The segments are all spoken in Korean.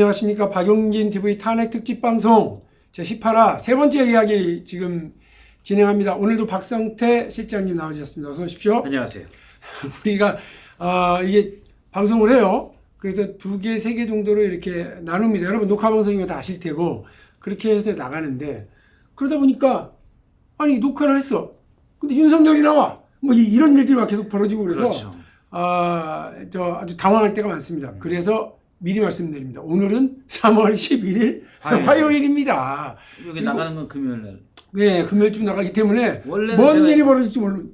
안녕하십니까 박용진 TV 탄핵 특집 방송 제 18화 세 번째 이야기 지금 진행합니다. 오늘도 박성태 실장님 나와주셨습니다. 어서 오십시오. 안녕하세요. 우리가 아 이게 방송을 해요. 그래서 두 개, 세 개 정도로 이렇게 나눕니다. 여러분 녹화 방송이면 다 아실 테고 그렇게 해서 나가는데 그러다 보니까 아니 녹화를 했어. 근데 윤석열이 나와. 뭐 이- 이런 일들이 막 계속 벌어지고 그래서 그렇죠. 아, 저 아주 당황할 때가 많습니다. 그래서 미리 말씀드립니다. 오늘은 3월 11일 화요일. 화요일입니다. 여기 나가는 건 금요일 날. 네, 금요일쯤 나가기 때문에 원래는 뭔 제가- 일이 벌어질지 모르.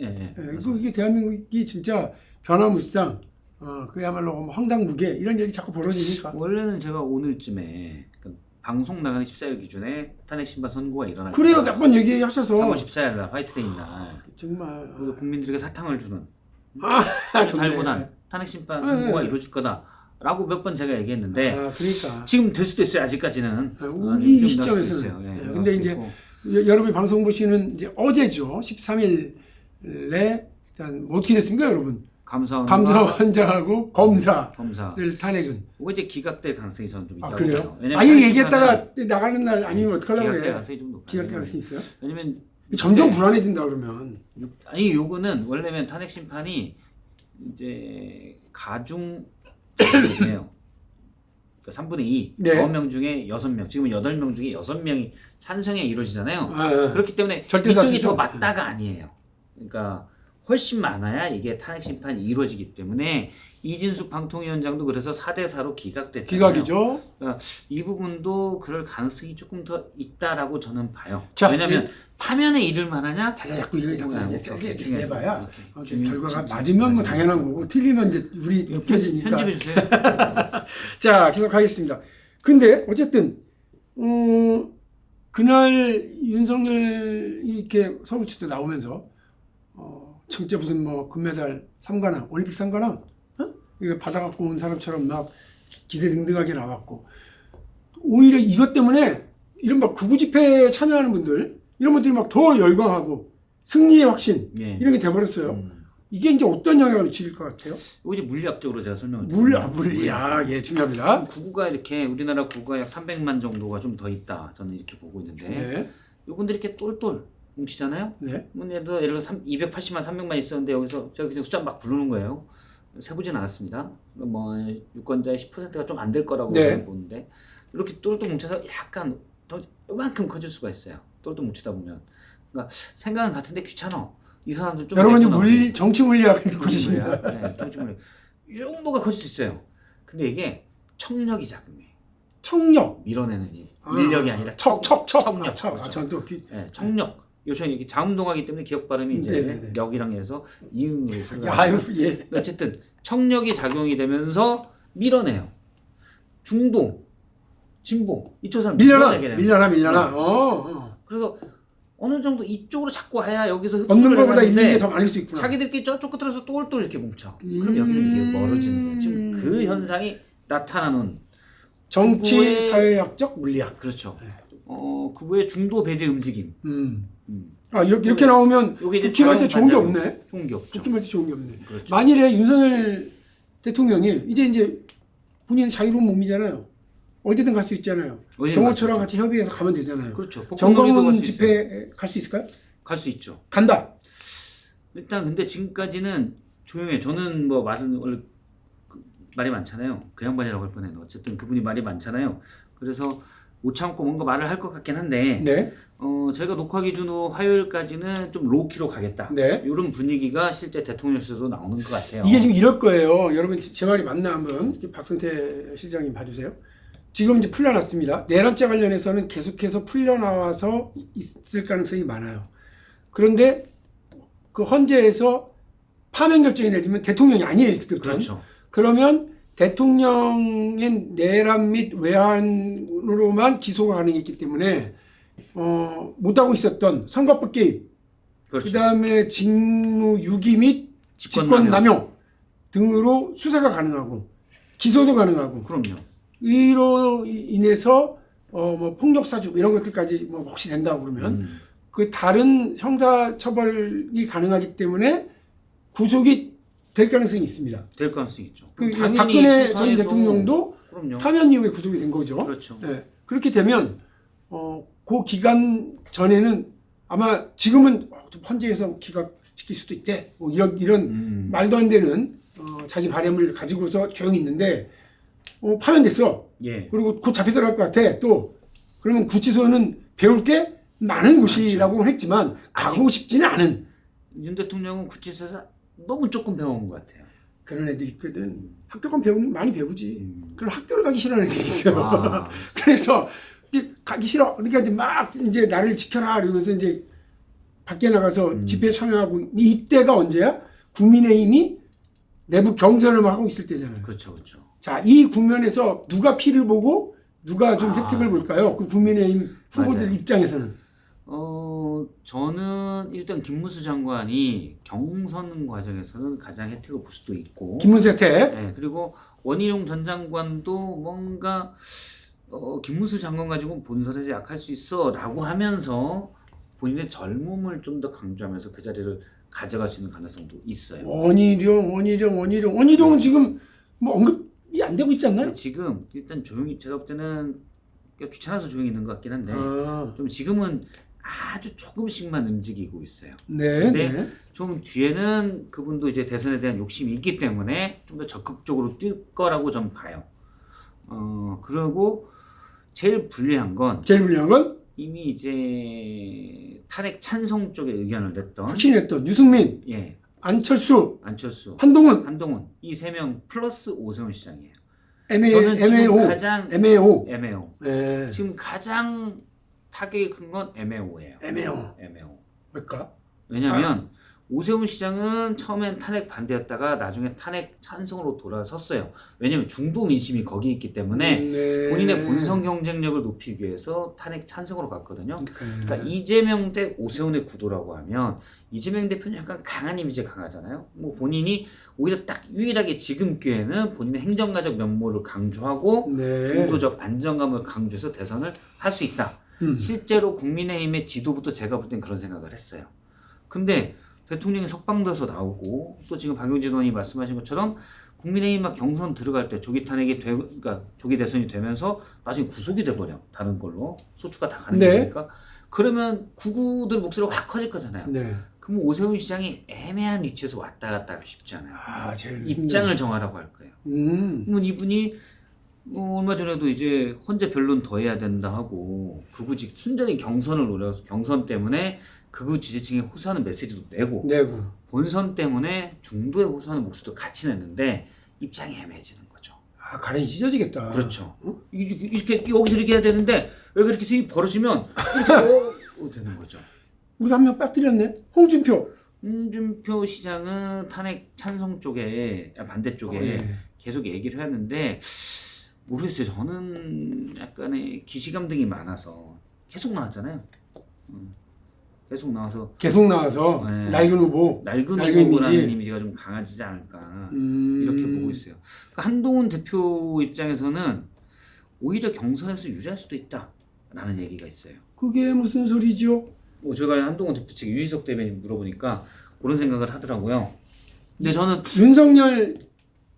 예, 예. 예, 이게 대한민국이 진짜 변화무쌍, 어, 그야말로 뭐 황당무계 이런 일이 자꾸 벌어지니까. 원래는 제가 오늘쯤에 그 방송 나가는 14일 기준에 탄핵 심판 선고가 일어날 그래요. 몇 번 얘기하셔서 3월 14일 날 화이트데이 날 정말 그래서 국민들에게 사탕을 주는 아, 좋네. 달고난 탄핵 심판 네, 선고가 네. 이루어질 거다 라고 몇 번 제가 얘기했는데 아, 그러니까 지금 될 수도 있어요. 아직까지는. 아, 아, 이좀 시점에서는. 날 수도 있어요. 예, 예, 나갈 근데 이제 있고. 여- 여러분이 방송 보시는 이제 어제죠, 13일에 일단 뭐 어떻게 됐습니까, 여러분? 감사원 감사원장하고 검사들 검사 탄핵은 이거 이제 기각될 가능성이 저는 좀아 있다고 그래요? 왜냐면 아예 탄핵 얘기했다가 나가는 날 아니면 어떡하려고 기각될 그래? 가능성이 좀 높아요. 기각될 가능성이 있어요? 왜냐면 점점 네. 불안해진다 그러면 육- 아니 요거는 원래면 탄핵 심판이 이제 가중 이에요. 그러니까 3분의 2, 네. 9명 중에 6명, 지금은 8명 중에 6명이 찬성에 이루어지잖아요. 아, 아. 그렇기 때문에 절대 이쪽이 다수죠. 더 맞다가 아니에요. 그러니까 훨씬 많아야 이게 탄핵 심판이 이루어지기 때문에 이진숙 방통위원장도 그래서 4대 4로 기각됐잖아요. 기각이죠. 그러니까 이 부분도 그럴 가능성이 조금 더 있다라고 저는 봐요. 자, 왜냐하면 파면에 이를 만하냐? 자자 자꾸 이거 오케이, 세게 중요- 결과가 맞으면 뭐. 당연한 거고 틀리면 이제 우리 느껴지니까. 편집해 주세요. 자 계속하겠습니다. 근데 어쨌든 음, 그날 윤석열이 이렇게 서울치도 나오면서 어, 진짜 무슨 뭐 금메달 3관왕, 올림픽 3관왕 어? 이거 받아갖고 온 사람처럼 막 기대 등등하게 나왔고 오히려 이것 때문에 이른바 구구 집회에 참여하는 분들 이런 분들이 막 더 열광하고 승리의 확신 예. 이런 게 돼버렸어요. 음. 이게 이제 어떤 영향을 미칠 것 같아요? 이거 이제 물리학적으로 제가 설명을 물, 드리면 아, 물리야, 예, 중요합니다. 구구가 이렇게 우리나라 구구가 약 300만 정도가 좀 더 있다. 저는 이렇게 보고 있는데 네, 이분들이 이렇게 똘똘 뭉치잖아요. 네. 뭐 예를 들어 예를 들어 3, 280만 300만 있었는데 여기서 제가 그냥 숫자 막 부르는 거예요. 세보진 않았습니다. 뭐 유권자의 10%가 좀 안 될 거라고 네. 보는데 이렇게 똘똘 뭉쳐서 약간 더 이만큼 커질 수가 있어요. 똘똘 뭉치다 보면 그러니까 생각은 같은데 귀찮아. 이 사람들 좀 여러분. 물 정치 물리학을 듣고 계십니다. 네, 정치 물리학. 이 정도가 커질 수 있어요. 근데 이게 청력이 작용해. 청력, 밀어내는 일. 밀력이 아니라 척, 척, 척, 청력. 아, 척. 아, 그렇죠. 저는 또 귀, 네, 청력. 요즘 이게 자음동하기 때문에 기억 발음이 이제 네네네. 역이랑 해서 이응으로 아유, 예. 어쨌든 청력이 작용이 되면서 밀어내요. 중도, 진보 이쪽 사람 밀려나, 밀어내게 밀려나, 밀려나. 네. 어, 어. 그래서 어느 정도 이쪽으로 자꾸 와야 여기서 흡수를 얻는 것보다 해가는데 잃는 게 더 많을 수 있구나. 자기들끼리 저쪽 끝으로서 똘똘 이렇게 뭉쳐. 음. 그럼 여기는 이게 멀어지는 거예요. 지금 그 현상이 나타나는 정치, 사회학적 물리학. 그렇죠. 어 그거의 중도 배제 움직임. 음. 음. 아, 이렇게, 이렇게 나오면 요게 이제 국힘한테 좋은 게 없네. 좋은 게 없죠. 국힘한테 좋은 게 없네. 그렇죠. 만일에 윤석열 대통령이 이제 이제 본인 자유로운 몸이잖아요. 어디든 갈 수 있잖아요. 어디든 경호처랑 갈수 같이 협의해서 가면 되잖아요. 그렇죠. 갈수 있어요. 집회 갈 수 있을까요? 갈수 있죠. 간다. 일단 근데 지금까지는 조용해. 저는 뭐 말은 원래 그 말이 많잖아요. 그 양반이라고 할 뻔해도 어쨌든 그분이 말이 많잖아요. 그래서 못 참고 뭔가 말을 할 것 같긴 한데 네. 어 저희가 녹화 기준으로 화요일까지는 좀 로키로 가겠다. 네. 이런 분위기가 실제 대통령실에서도 나오는 것 같아요. 이게 지금 이럴 거예요. 여러분 제 말이 맞나 한번 박성태 실장님 봐주세요. 지금 이제 풀려났습니다. 내란죄 관련해서는 계속해서 풀려나와서 있을 가능성이 많아요. 그런데 그 헌재에서 파면 결정이 내리면 대통령이 아니에요. 그렇죠. 그러면 대통령의 내란 및 외환으로만 기소가 가능했기 때문에 어, 못하고 있었던 선거법 개입, 그렇죠. 그 다음에 직무 유기 및 직권남용. 직권남용 등으로 수사가 가능하고 기소도 가능하고 그럼요. 이로 인해서 어 뭐 폭력 사주 이런 것들까지 뭐 혹시 된다고 그러면 음. 그 다른 형사 처벌이 가능하기 때문에 구속이 될 가능성이 있습니다. 될 가능성이 있죠. 그 당연히 박근혜 전 수사에서 대통령도 그럼요. 파면 이후에 구속이 된 거죠. 그렇죠. 예. 그렇게 되면 어, 그 기간 전에는 아마 지금은 어, 좀 헌재에서 기각시킬 수도 있대. 뭐 이런 이런 음. 말도 안 되는 어, 자기 바램을 가지고서 조용히 있는데 어, 파면됐어. 예. 그리고 곧 잡혀 들어갈 것 같아. 또 그러면 구치소는 배울 게 많은 곳이라고 했지만 가고 싶지는 않은 윤 대통령은 구치소에서 너무 조금 배워온 것 같아요. 그런 애들이 있거든. 학교 가면 배우는 거 많이 배우지. 음. 그럼 학교를 가기 싫어하는 애들이 있어요. 아, 그래서 가기 싫어. 그러니까 이제 막 이제 나를 지켜라 이러면서 이제 밖에 나가서 음. 집회에 참여하고 이때가 언제야? 국민의힘이 내부 경선을 막 하고 있을 때잖아요. 그렇죠, 그렇죠. 자, 이 국면에서 누가 피를 보고 누가 좀 아. 혜택을 볼까요? 그 국민의힘 후보들 맞아요. 입장에서는. 어, 저는 일단 김무수 장관이 경선 과정에서는 가장 혜택을 볼 수도 있고, 김문수 혜택. 네, 그리고 원희룡 전 장관도 뭔가 어, 김무수 장관 가지고 본선에서 약할 수 있어 라고 하면서 본인의 젊음을 좀 더 강조하면서 그 자리를 가져갈 수 있는 가능성도 있어요. 원희룡, 원희룡, 원희룡. 원희룡은 지금 뭐 언급이 안 되고 있지 않나요? 지금 일단 조용히 제가 볼 때는 귀찮아서 조용히 있는 것 같긴 한데 아, 좀 지금은 아주 조금씩만 움직이고 있어요. 네, 근데 네. 좀 뒤에는 그분도 이제 대선에 대한 욕심이 있기 때문에 좀 더 적극적으로 뛸 거라고 좀 봐요. 어 그리고 제일 불리한 건 제일 불리한 건 이미 이제 탄핵 찬성 쪽에 의견을 냈던 확신했던 유승민, 예 안철수, 안철수, 한동훈, 한동훈 이 세 명 플러스 오세훈 시장이에요. MA, 저는 지금 MAO, 가장 MAO. 애매오. 네. 지금 가장 타격이 큰 건 애매오예요. MAO. 애매오. 왜일까? 왜냐하면 오세훈 시장은 처음엔 탄핵 반대였다가 나중에 탄핵 찬성으로 돌아섰어요. 왜냐하면 중도 민심이 거기 있기 때문에 네. 본인의 본선 경쟁력을 높이기 위해서 탄핵 찬성으로 갔거든요. 그러니까 그러니까 이재명 대 오세훈의 구도라고 하면 이재명 대표는 약간 강한 이미지가 강하잖아요. 뭐 본인이 오히려 딱 유일하게 지금 기회는 본인의 행정가적 면모를 강조하고 네. 중도적 안정감을 강조해서 대선을 할 수 있다. 음. 실제로 국민의힘의 지도부터 제가 볼 땐 그런 생각을 했어요. 근데 대통령이 석방돼서 나오고 또 지금 박용진 의원이 말씀하신 것처럼 국민의힘 막 경선 들어갈 때 조기 탄핵이 되, 그러니까 조기 대선이 되면서 나중에 구속이 돼버려 다른 걸로 소추가 다 가는 네. 거니까 그러면 구구들 목소리가 확 커질 거잖아요. 네. 그럼 오세훈 시장이 애매한 위치에서 왔다 갔다 하기 쉽지 않아요. 아, 제일 입장을 정하라고 할 거예요. 음. 그러면 이분이 어, 얼마 전에도 이제 헌재 변론 더 해야 된다 하고 극우직 순전히 경선을 노려서 경선 때문에 극우 지지층에 호소하는 메시지도 내고 내고. 본선 때문에 중도에 호소하는 목소리도 같이 냈는데 입장이 애매해지는 거죠. 아, 가랭이 찢어지겠다. 그렇죠. 이렇게, 이렇게 여기서 이렇게 해야 되는데 왜 그렇게 수입 벌어지면 이렇게 어, 어, 되는 거죠. 우리가 한명 빠뜨렸네. 홍준표. 홍준표 시장은 탄핵 찬성 쪽에 아, 반대 쪽에 어, 예. 계속 얘기를 했는데 모르겠어요. 저는 약간의 기시감 등이 많아서 계속 나왔잖아요. 음. 계속 나와서 계속 나와서 네. 낡은 후보. 낡은 낡은 후보라는 이미지. 이미지가 좀 강해지지 않을까 음. 이렇게 보고 있어요. 그러니까 한동훈 대표 입장에서는 오히려 경선에서 유리할 수도 있다라는 얘기가 있어요. 그게 무슨 소리죠? 뭐 제가 한동훈 대표 측 유희석 대변인 물어보니까 그런 생각을 하더라고요. 근데 저는 윤석열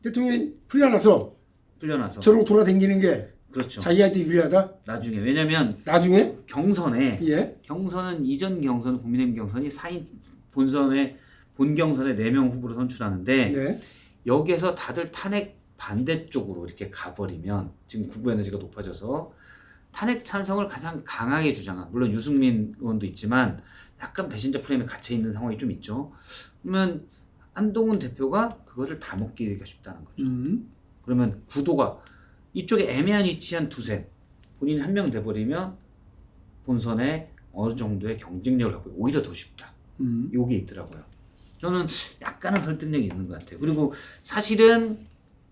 대통령이 풀려나서 풀려나서 저러고 돌아다니는 게 그렇죠. 자기한테 유리하다? 나중에 왜냐면 나중에? 경선에 예. 경선은 이전 경선 국민의힘 경선이 4인 본선에 본 경선에 4명 후보를 선출하는데 네. 여기에서 다들 탄핵 반대쪽으로 이렇게 가버리면 지금 구구 에너지가 높아져서 탄핵 찬성을 가장 강하게 주장한 물론 유승민 의원도 있지만 약간 배신자 프레임에 갇혀 있는 상황이 좀 있죠. 그러면 한동훈 대표가 그거를 다 먹기가 쉽다는 거죠. 음. 그러면 구도가 이쪽에 애매한 위치한 두셋 본인이 한 명 돼버리면 본선에 어느 정도의 경쟁력을 갖고 오히려 더 쉽다. 음. 요게 있더라고요. 저는 약간은 설득력이 있는 것 같아요. 그리고 사실은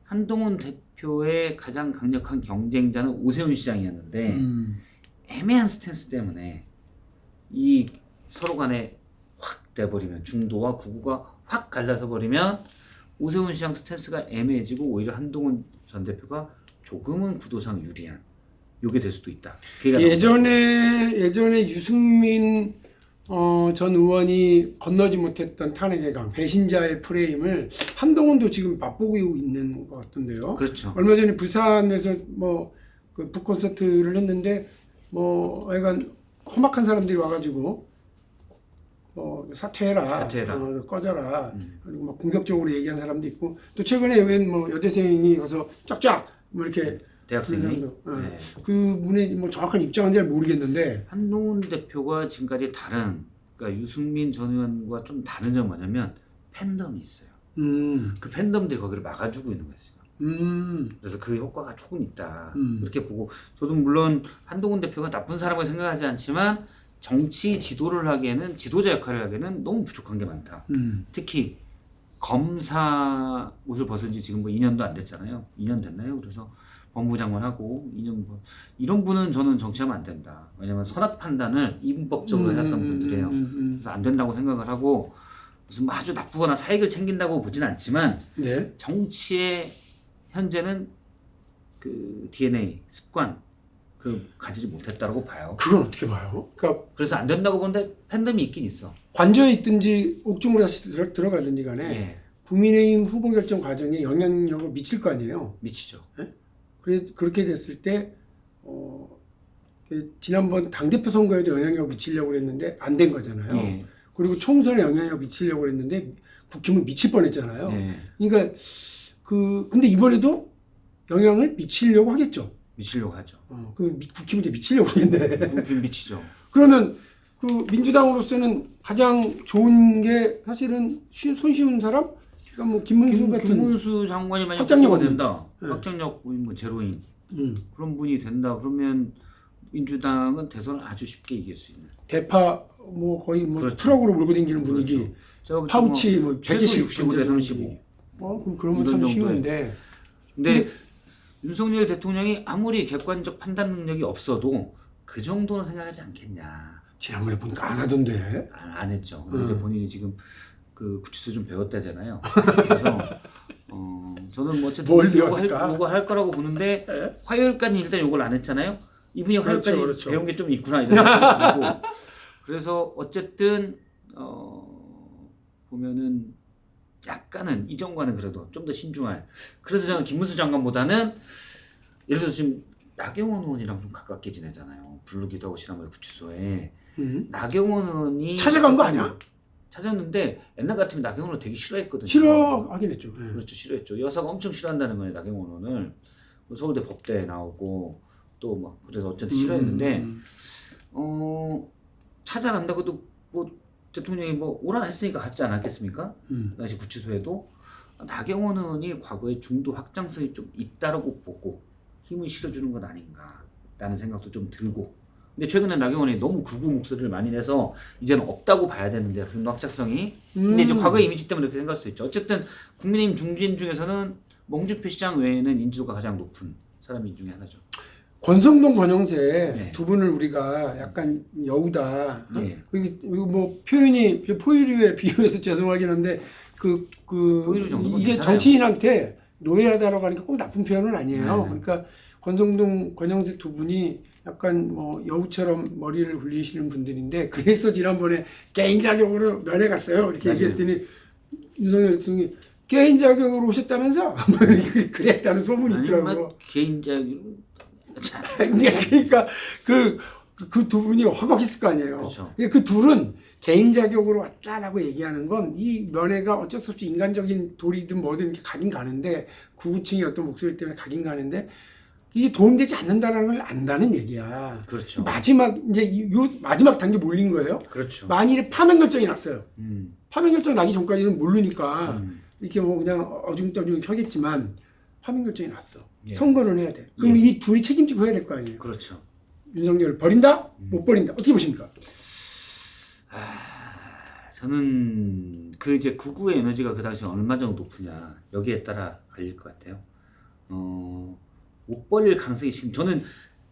한동훈 대표의 가장 강력한 경쟁자는 오세훈 시장이었는데 음. 애매한 스탠스 때문에 이 서로 간에 확 돼버리면 중도와 구구가 확 갈라서 버리면 오세훈 시장 스탠스가 애매해지고 오히려 한동훈 전 대표가 조금은 구도상 유리한 요게 될 수도 있다. 예전에 예전에 유승민 어, 전 의원이 건너지 못했던 탄핵의 강, 배신자의 프레임을 한동훈도 지금 맛보고 있는 것 같던데요. 그렇죠. 얼마 전에 부산에서 뭐그 북콘서트를 했는데 뭐 하여간 험악한 사람들이 와가지고 뭐 사퇴해라, 사퇴해라. 어, 꺼져라 그리고 막 공격적으로 얘기한 사람도 있고 또 최근에 웬 뭐 여대생이 가서 쫙쫙 뭐 이렇게 대학생이. 그런 사람도, 어. 네. 그 분의 뭐 정확한 입장은 잘 모르겠는데 한동훈 대표가 지금까지 다른 그러니까 유승민 전 의원과 좀 다른 점은 뭐냐면 팬덤이 있어요. 음, 그 팬덤들이 거기를 막아주고 있는 거예요. 지금. 음, 그래서 그 효과가 조금 있다. 음. 그렇게 보고 저도 물론 한동훈 대표가 나쁜 사람을 생각하지 않지만 정치 지도를 하기에는 지도자 역할을 하기에는 너무 부족한 게 많다. 음. 특히 검사 옷을 벗은 지 지금 뭐 2년도 안 됐잖아요. 2년 됐나요? 그래서 법무장관하고 2년 뭐 이런 분은 저는 정치하면 안 된다. 왜냐면 선악 판단을 이분법적으로 음, 해왔던 음, 분들이에요. 음, 음, 그래서 안 된다고 생각을 하고 무슨 뭐 아주 나쁘거나 사익을 챙긴다고 보진 않지만 음. 네. 정치의 현재는 그 DNA 습관 그 가지지 못했다라고 봐요. 그건 어떻게 봐요? 그러니까 그래서 안 된다고 보는데 팬덤이 있긴 있어. 관저에 있든지 옥중으로 다시 들어, 들어가든지 간에 예, 국민의힘 후보 결정 과정에 영향력을 미칠 거 아니에요. 미치죠. 그래 그렇게 됐을 때 어, 그 지난번 당 대표 선거에도 영향력 미치려고 했는데 안 된 거잖아요. 예, 그리고 총선에 영향력 미치려고 했는데 국힘은 미칠 뻔했잖아요. 예, 그러니까 그 근데 이번에도 영향을 미치려고 하겠죠. 미치려고 하죠. 어, 그 미- 국힘은 이제 미치려고 하겠네. 국민 미치죠. 그러면 그 민주당으로서는 가장 좋은 게 사실은 쉬- 손쉬운 사람? 그러니까 뭐 김문수 김, 같은 김문수 장관이 만약 확장력 후보가 없는. 된다. 네. 확장력 뭐 제로인 음, 그런 분이 된다. 그러면 민주당은 대선을 아주 쉽게 이길 수 있는. 대파 뭐 거의 뭐 그렇죠. 트럭으로 몰고 다니는 분위기, 그렇죠. 제가 볼 때뭐 파우치 뭐 최소 120 65대 35. 어, 그럼 그러면 이런 참 정도의. 쉬운데. 근데 윤석열 대통령이 아무리 객관적 판단 능력이 없어도 그 정도는 생각하지 않겠냐. 지난번에 보니까 안 하던데. 안, 안 했죠. 근데 음. 본인이 지금 그 구치소 좀 배웠다잖아요. 그래서 어 저는 뭐 어쨌든 뭘 요거 배웠을까? 할, 요거 할 거라고 보는데 예? 화요일까지 일단 요걸 안 했잖아요. 이분이 그렇죠, 화요일까지 그렇죠. 배운 게 좀 있구나 이런 생각이 들고 그래서 어쨌든 어 보면은 약간은 이전과는 그래도 좀 더 신중할. 그래서 저는 김문수 장관보다는 예를 들어서 지금 나경원 의원이랑 좀 가깝게 지내잖아요. 부르기도 하고 지난번에 구치소에 음. 나경원 의원이 찾아간 거 아니야? 찾았는데 옛날 같으면 나경원 의원 되게 싫어했거든요. 싫어하긴 했죠. 예. 그렇죠 싫어했죠. 여사가 엄청 싫어한다는 거예요 나경원 의원을. 서울대 법대에 나오고 또 막 그래서 어쨌든 싫어했는데 음, 어 찾아간다고도 뭐 대통령이 뭐 오라 했으니까 갔지 않았겠습니까? 음. 그 당시 구치소에도 나경원 의원이 과거에 중도 확장성이 좀 있다라고 보고 힘을 실어주는 건 아닌가라는 생각도 좀 들고 근데 최근에 나경원이 너무 구구 목소리를 많이 내서 이제는 없다고 봐야 되는데 중도 확장성이 근데 이제 음. 과거 이미지 때문에 그렇게 생각할 수도 있죠 어쨌든 국민의힘 중진 중에서는 몽주표 시장 외에는 인지도가 가장 높은 사람이 중에 하나죠 권성동 권영세 네. 두 분을 우리가 약간 여우다. 어? 네. 이게 뭐 표현이 포유류에 비유해서 죄송하긴 한데 그 그 이게 괜찮아요. 정치인한테 노예하다라고 하는 게 꼭 나쁜 표현은 아니에요. 네. 그러니까 권성동 권영세 두 분이 약간 뭐 여우처럼 머리를 굴리시는 분들인데 그래서 지난번에 개인 자격으로 면회 갔어요. 이렇게 맞아요. 얘기했더니 윤석열 대통령이 개인 자격으로 오셨다면서 그랬다는 소문이 있더라고. 아니면 개인적으로 참 그러니까 그 그 두 분이 허걱했을 거 아니에요. 그렇죠. 그 둘은 개인 자격으로 왔다라고 얘기하는 건 이 면회가 어쩔 수 없이 인간적인 도리든 뭐든 가긴 가는데 구구층의 어떤 목소리 때문에 가긴 가는데 이게 도움되지 않는다라는 걸 안다는 얘기야. 그렇죠 마지막 이제 이- 요 마지막 단계 몰린 거예요. 그렇죠 만일에 파면 결정이 났어요. 음, 파면 결정 나기 전까지는 모르니까 음. 이렇게 뭐 그냥 어중떠중 하겠지만 파면 결정이 났어. 예. 선거는 해야 돼. 그럼 이 둘이 책임지고 해야 될 거 아니에요. 그렇죠 윤석열 버린다? 음. 못 버린다? 어떻게 보십니까? 저는 그 이제 구구의 에너지가 그 당시 얼마 정도 높으냐 여기에 따라 갈릴 것 같아요. 어, 못 버릴 가능성이 지금 저는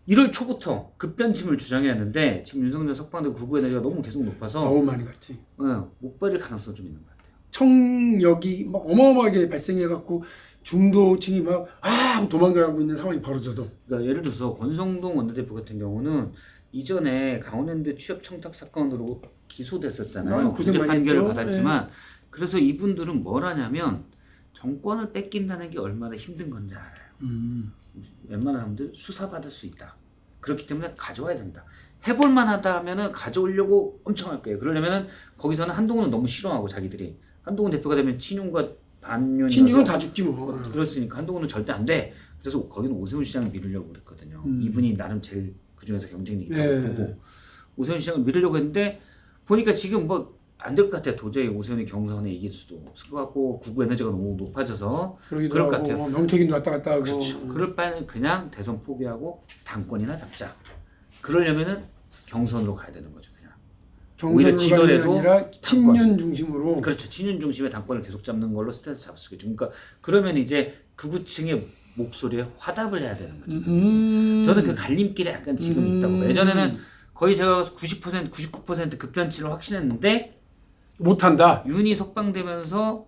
1월 초부터 급변침을 주장해왔는데 지금 윤석열 석방되고 구구 에너지가 너무 계속 높아서 너무 많이 갔지. 어, 못 버릴 가능성이 좀 있는 것 같아요. 청력이 막 어마어마하게 발생해갖고 중도층이 막 아! 도망가고 있는 상황이 벌어져도 그러니까 예를 들어서 권성동 원내대표 같은 경우는 이전에 강원랜드 취업 청탁 사건으로 기소됐었잖아요. 무죄 많이 판결을 했죠. 네. 받았지만 그래서 이분들은 뭘 하냐면 정권을 뺏긴다는 게 얼마나 힘든 건지 알아요. 음. 웬만한 사람들 수사받을 수 있다. 그렇기 때문에 가져와야 된다. 해볼 만하다 하면은 가져오려고 엄청 할 거예요. 그러려면은 거기서는 한동훈은 너무 싫어하고 자기들이 한동훈 대표가 되면 친윤과 반윤 친윤은 다 죽지 뭐. 그렇으니까 한동훈은 절대 안 돼. 그래서 거기는 오세훈 시장을 밀으려고 그랬거든요. 음. 이분이 나름 제일 그 중에서 경쟁력이 있다고 네. 보고 오세훈 시장을 밀으려고 했는데 보니까 지금 뭐 안 될 것 같아. 도저히 오세훈이 경선에 이길 수도 없을 것 같고 구구 에너지가 너무 높아져서 그럴 것 같아요. 뭐 명태균도 왔다 갔다 하고. 그렇죠. 그럴 바에는 그냥 대선 포기하고 당권이나 잡자. 그러려면은 경선으로 가야 되는 거죠. 오히려 지더라도 아니라 친윤 중심으로. 그렇죠. 친윤 중심의 당권을 계속 잡는 걸로 스탠스 잡을 수 있겠죠. 그러니까 그러면 이제 극우층의 목소리에 화답을 해야 되는 거죠. 음. 저는 그 갈림길에 약간 지금 음. 있다고 봐요. 예전에는 거의 제가 90% 99% 급변치를 확신했는데 못한다. 윤이 석방되면서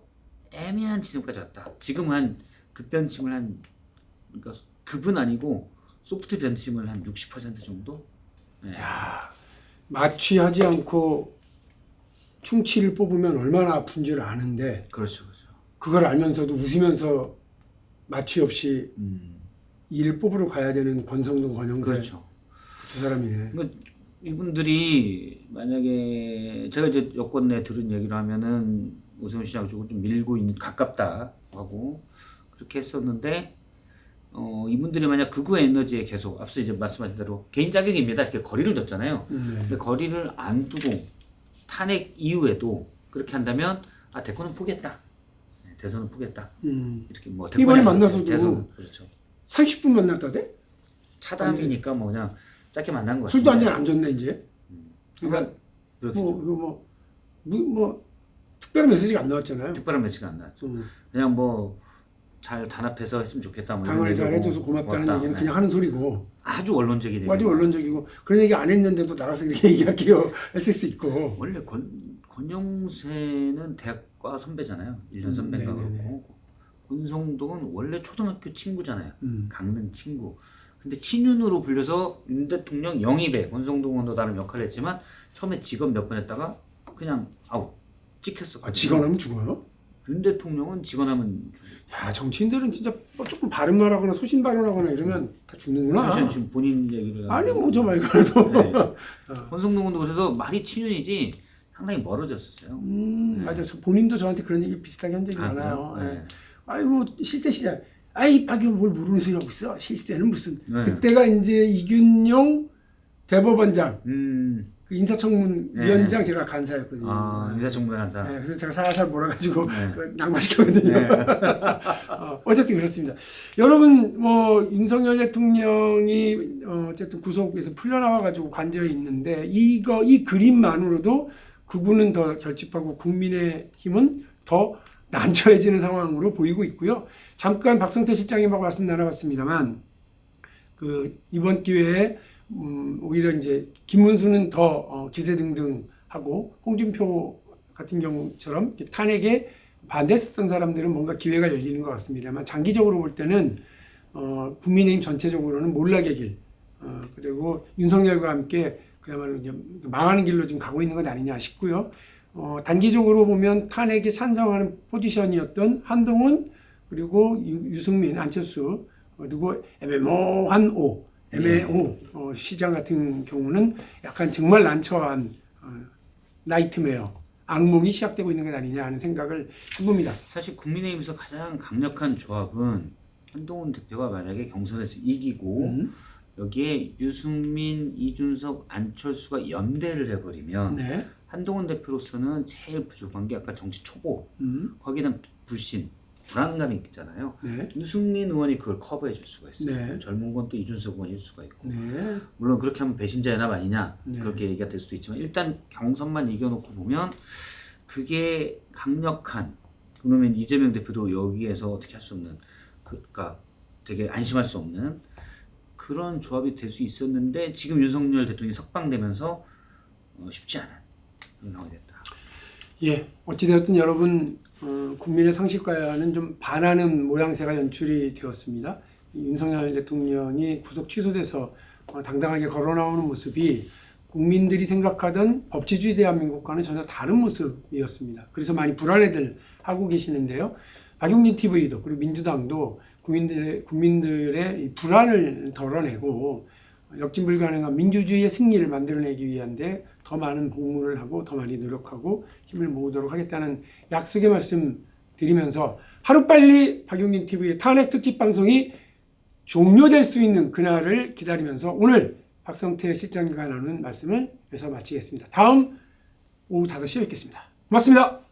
애매한 지점까지 왔다. 지금 한 급변침을 한 그러니까 급은 아니고 소프트 변침을 한 60% 정도. 네. 마취하지 않고 충치를 뽑으면 얼마나 아픈지를 아는데 그렇죠, 그렇죠. 그걸 알면서도 웃으면서 마취 없이 음, 일 뽑으러 가야 되는 권성동 권영세 그렇죠. 두 사람이네. 뭐 이분들이 만약에 제가 이제 여권 내 들은 얘기를 하면은 오세훈 시장 쪽으로 좀 밀고 있는 가깝다 하고 그렇게 했었는데 어 이분들이 만약 극우 에너지에 계속 앞서 이제 말씀하신 대로 개인 자격입니다 이렇게 거리를 뒀잖아요. 네. 근데 거리를 안 두고 탄핵 이후에도 그렇게 한다면 아 대권은 포기했다. 네, 대선은 포기했다. 음. 이렇게 뭐 이번에 만나서도 대선 그렇죠. 30분 만났다대? 차담이니까 뭐 그냥 짧게 만난 거 술도 한 잔 안 줬네 이제. 그러니까 그렇게 뭐 이거 뭐, 뭐, 뭐 특별한 메시지가 안 나왔잖아요. 특별한 메시지가 안 나왔죠. 음. 그냥 뭐 잘 단합해서 했으면 좋겠다. 뭐 당을 얘기고 잘해줘서 고맙다는 고맙다. 얘기는 네. 그냥 하는 소리고 아주 원론적인 얘기. 아주 원론적이고 그런 얘기 안 했는데도 나가서 이렇게 얘기할게요 했을 수 있고 원래 권 권영세는 대학과 선배잖아요. 1년 음, 선배인가 네네네. 그렇고 권성동은 원래 초등학교 친구잖아요. 음. 강릉 친구. 근데 친윤으로 불려서 윤 대통령 영입에 권성동은 또 나름 역할을 했지만 처음에 직업 몇 번 했다가 그냥 아웃 찍혔어. 아, 직원하면 죽어요? 윤 대통령은 직원하면 야 정치인들은 진짜 뭐 조금 바른 말하거나 소신 발언하거나 이러면 다 죽는구나. 사실 지금 본인 얘기를 아니 하는데 뭐저 말고라도. 네. 권성동도 그래서 말이 친윤이지 상당히 멀어졌었어요. 음, 맞아. 저 본인도 저한테 그런 얘기 비슷하게 한 적이 아, 많아요. 그래요? 예. 네. 아이고 실세 시장. 아이 박이 뭘 모르는 소리 하고 있어. 실세는 무슨. 네. 그때가 이제 이균용 대법원장 음, 그 인사청문 네. 위원장 제가 간사였거든요. 아 인사청문회 한 네. 그래서 제가 살살 몰아가지고 네. 그 낙마시켰거든요. 네. 어, 어쨌든 그렇습니다. 여러분 뭐 윤석열 대통령이 어, 어쨌든 구속에서 풀려나와가지고 관저에 있는데 이거 이 그림만으로도 그분은 더 결집하고 국민의 힘은 더 난처해지는 상황으로 보이고 있고요. 잠깐 박성태 실장님하고 말씀 나눠봤습니다만 그 이번 기회에 음, 오히려 이제 김문수는 더 어, 기세등등하고 홍준표 같은 경우처럼 탄핵에 반대했었던 사람들은 뭔가 기회가 열리는 것 같습니다만 장기적으로 볼 때는 어, 국민의힘 전체적으로는 몰락의 길 어, 그리고 윤석열과 함께 그야말로 이제 망하는 길로 지금 가고 있는 것 아니냐 싶고요. 어, 단기적으로 보면 탄핵에 찬성하는 포지션이었던 한동훈 그리고 유, 유승민, 안철수 그리고 애매모한 오, 애매오 어, 시장 같은 경우는 약간 정말 난처한 어, 나이트메어, 악몽이 시작되고 있는 것 아니냐 하는 생각을 해봅니다. 사실 국민의힘에서 가장 강력한 조합은 한동훈 대표가 만약에 경선에서 이기고 음. 여기에 유승민, 이준석, 안철수가 연대를 해버리면 네. 한동훈 대표로서는 제일 부족한 게 아까 정치 초보 음. 거기는 불신, 불안감이 있잖아요. 네. 유승민 의원이 그걸 커버해 줄 수가 있어요. 네. 젊은 건 또 이준석 의원일 수가 있고 네. 물론 그렇게 하면 배신자 연합 아니냐 네. 그렇게 얘기가 될 수도 있지만 일단 경선만 이겨놓고 보면 그게 강력한 그러면 이재명 대표도 여기에서 어떻게 할 수 없는 그러니까 되게 안심할 수 없는 그런 조합이 될 수 있었는데 지금 윤석열 대통령이 석방되면서 어, 쉽지 않은 그런 상황이 됐다. 예, 어찌되었든 여러분 어, 국민의 상식과는 좀 반하는 모양새가 연출이 되었습니다. 이 윤석열 대통령이 구속 취소돼서 어, 당당하게 걸어 나오는 모습이 국민들이 생각하던 법치주의 대한민국과는 전혀 다른 모습이었습니다. 그래서 많이 불안해들 하고 계시는데요. 박용진 TV도 그리고 민주당도 국민들의 국민들의 이 불안을 덜어내고 역진 불가능한 민주주의의 승리를 만들어내기 위한데 더 많은 복무를 하고 더 많이 노력하고 힘을 모으도록 하겠다는 약속의 말씀 드리면서 하루빨리 박용진 TV의 탄핵 특집 방송이 종료될 수 있는 그날을 기다리면서 오늘 박성태 실장님과 나누는 말씀을 여기서 마치겠습니다. 다음 오후 5시에 뵙겠습니다. 고맙습니다.